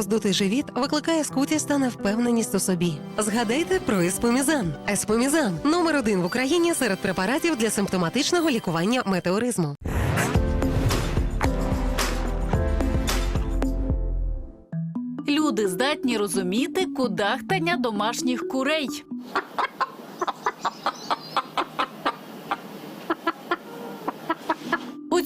Роздутий живіт викликає скутість та невпевненість у собі. Згадайте про еспомізан. Еспомізан номер один в Україні серед препаратів для симптоматичного лікування метеоризму. Люди здатні розуміти кудахтання домашніх курей.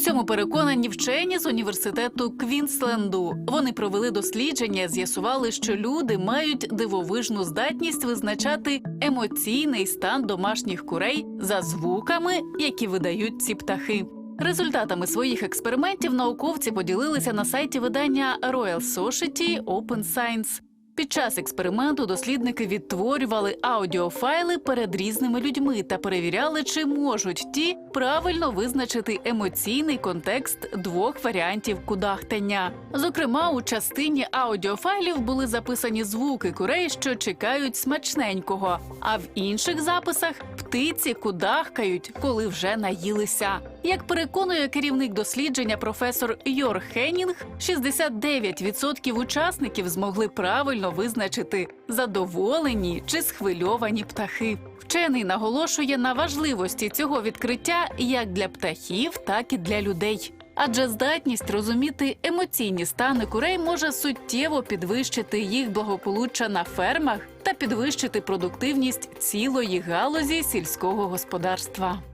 Цьому переконані вчені з університету Квінсленду. Вони провели дослідження, з'ясували, що люди мають дивовижну здатність визначати емоційний стан домашніх курей за звуками, які видають ці птахи. Результатами своїх експериментів науковці поділилися на сайті видання Royal Society Open Science. Під час експерименту дослідники відтворювали аудіофайли перед різними людьми та перевіряли, чи можуть ті правильно визначити емоційний контекст двох варіантів кудахтання. Зокрема, у частині аудіофайлів були записані звуки курей, що чекають смачненького, а в інших записах птиці кудахкають, коли вже наїлися. Як переконує керівник дослідження професор Йор Хеннінг, 69% учасників змогли правильно визначити задоволені чи схвильовані птахи. Вчений наголошує на важливості цього відкриття як для птахів, так і для людей. Адже здатність розуміти емоційні стани курей може суттєво підвищити їх благополуччя на фермах та підвищити продуктивність цілої галузі сільського господарства.